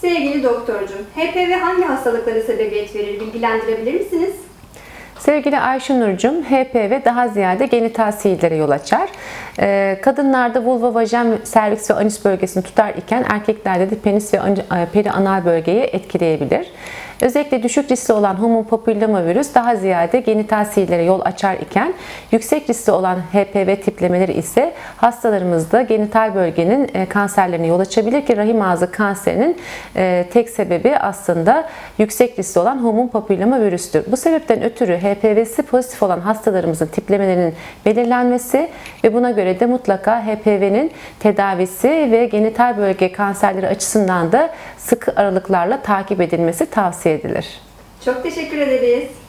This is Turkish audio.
Sevgili doktorcum, HPV hangi hastalıklara sebebiyet verir bilgilendirebilir misiniz? Sevgili Ayşe Nurcuğum, HPV daha ziyade genital sihirlere yol açar. Ee, Kadınlarda vulva, vajen, serviks ve anüs bölgesini tutar iken erkeklerde de penis ve e, perianal bölgeyi etkileyebilir. Özellikle düşük riskli olan human papillomavirüs daha ziyade genital sihirlere yol açar iken yüksek riskli olan HPV tiplemeleri ise hastalarımızda genital bölgenin e, kanserlerine yol açabilir ki rahim ağzı kanserinin e, tek sebebi aslında yüksek riskli olan human papillomavirüstür. Bu sebepten ötürü HPV'si pozitif olan hastalarımızın tiplemelerinin belirlenmesi ve buna göre de mutlaka HPV'nin tedavisi ve genital bölge kanserleri açısından da sıkı aralıklarla takip edilmesi tavsiye edilir. Çok teşekkür ederiz.